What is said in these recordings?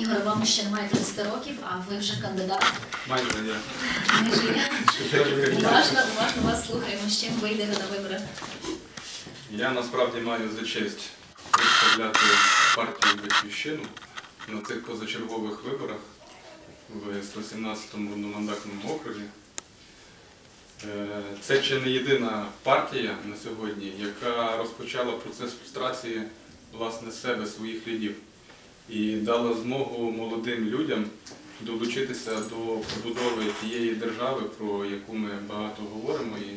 Ігор, вам ще немає 30 років, а ви вже кандидат. Майже ж є. Уважно, уважно вас слухаємо, з чим вийдете на вибори. Я насправді маю за честь представляти партію Батьківщину на цих позачергових виборах в 117-му одномандатному округі. Е, Це чи не єдина партія на сьогодні, яка розпочала процес люстрації власне себе, своїх лідів, і дала змогу молодим людям долучитися до побудови тієї держави, про яку ми багато говоримо. І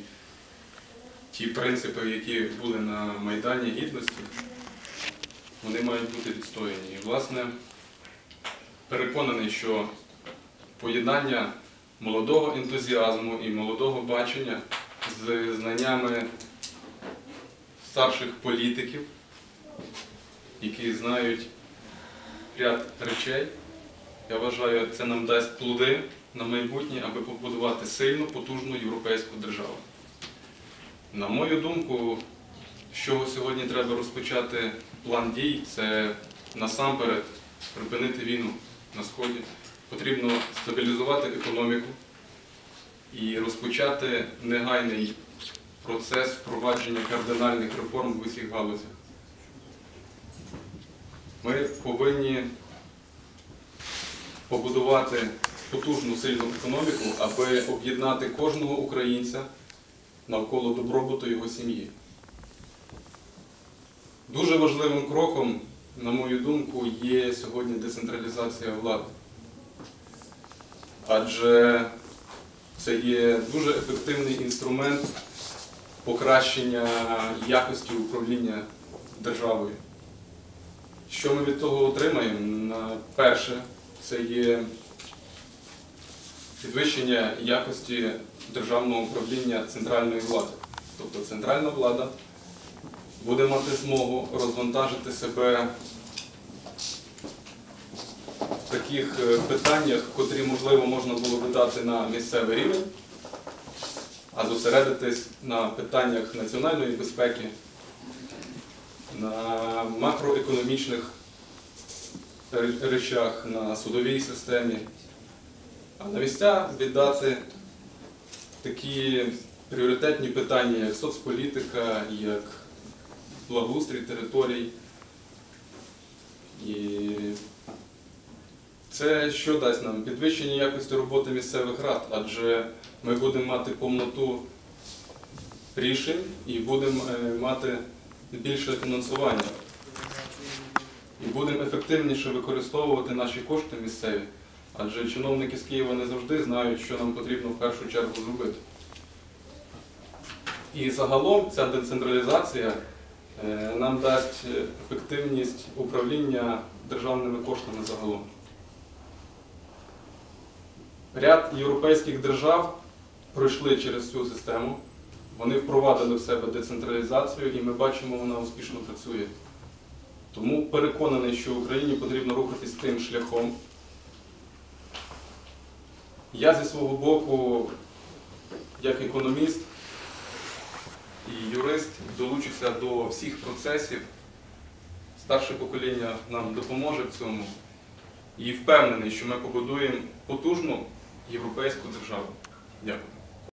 ті принципи, які були на Майдані Гідності, вони мають бути відстояні. І, власне, переконаний, що поєднання молодого ентузіазму і молодого бачення з знаннями старших політиків, які знають ряд речей, я вважаю, це нам дасть плоди на майбутнє, аби побудувати сильну, потужну європейську державу. На мою думку, з чого сьогодні треба розпочати план дій, це насамперед припинити війну на Сході. Потрібно стабілізувати економіку і розпочати негайний процес впровадження кардинальних реформ в усіх галузях. Ми повинні побудувати потужну сильну економіку, аби об'єднати кожного українця навколо добробуту його сім'ї. Дуже важливим кроком, на мою думку, є сьогодні децентралізація влади. Адже це є дуже ефективний інструмент покращення якості управління державою. Що ми від того отримаємо? Перше, це є підвищення якості державного управління центральної влади. Тобто центральна влада буде мати змогу розвантажити себе в таких е, питаннях, котрі, можливо, можна було би дати на місцевий рівень, а зосередитись на питаннях національної безпеки, на макроекономічних речах, на судовій системі, а на місця віддати такі пріоритетні питання, як соцполітика, як благоустрій територій. І це що дасть нам? Підвищення якості роботи місцевих рад, адже ми будемо мати повноту рішень і будемо е, мати більше фінансування. І будемо ефективніше використовувати наші кошти місцеві, адже чиновники з Києва не завжди знають, що нам потрібно в першу чергу зробити. І загалом ця децентралізація е, нам дасть ефективність управління державними коштами загалом. Ряд європейських держав пройшли через цю систему, вони впровадили в себе децентралізацію і ми бачимо, вона успішно працює. Тому переконаний, що Україні потрібно рухатись тим шляхом. Я зі свого боку, як економіст і юрист, долучуся до всіх процесів. Старше покоління нам допоможе в цьому. І впевнений, що ми побудуємо потужну європейську державу. Дякую.